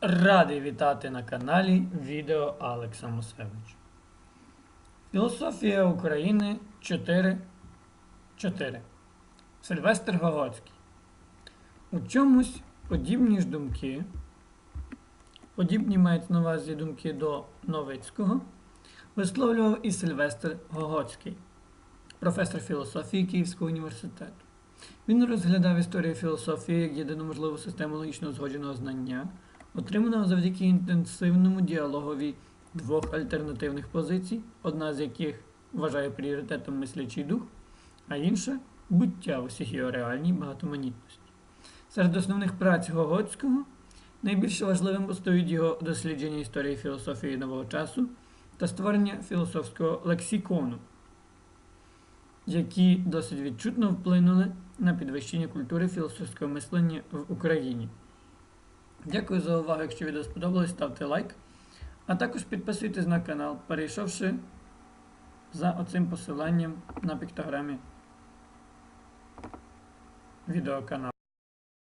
Радий вітати на каналі відео Алекса Мусевич. Філософія України 4.4. Сильвестр Гогоцький. У чомусь подібні ж думки, подібні мають на увазі думки до Новицького, висловлював і Сильвестр Гогоцький, професор філософії Київського університету. Він розглядав історію філософії як єдину можливу систему логічно узгодженого знання, отриманого завдяки інтенсивному діалогові двох альтернативних позицій, одна з яких вважає пріоритетом мислячий дух, а інша буття усіх його реальній багатоманітності. Серед основних праць Гогоцького найбільш важливим постають його дослідження історії філософії нового часу та створення філософського лексикону, які досить відчутно вплинули на підвищення культури філософського мислення в Україні. Дякую за увагу. Якщо відео сподобалось, ставте лайк. А також підписуйтесь на канал, перейшовши за оцим посиланням на піктограмі відеоканалу.